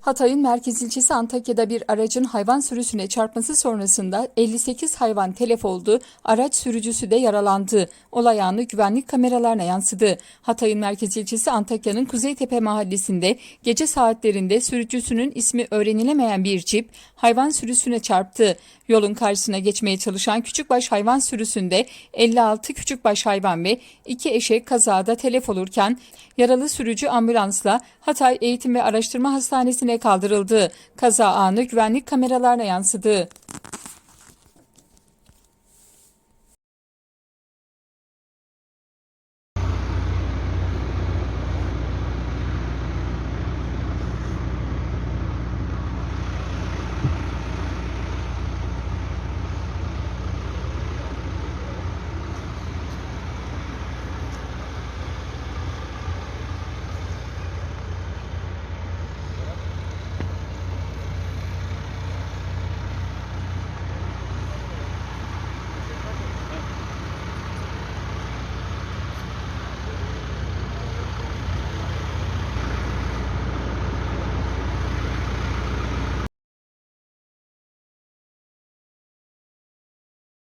Hatay'ın merkez ilçesi Antakya'da bir aracın hayvan sürüsüne çarpması sonrasında 58 hayvan telef oldu, araç sürücüsü de yaralandı. Olay anı güvenlik kameralarına yansıdı. Hatay'ın merkez ilçesi Antakya'nın Kuzeytepe mahallesinde gece saatlerinde sürücüsünün ismi öğrenilemeyen bir cip hayvan sürüsüne çarptı. Yolun karşısına geçmeye çalışan küçükbaş hayvan sürüsünde 56 küçükbaş hayvan ve 2 eşek kazada telef olurken yaralı sürücü ambulansla Hatay Eğitim ve Araştırma Hastanesi'ne kaldırıldı. Kaza anı güvenlik kameralarına yansıdı.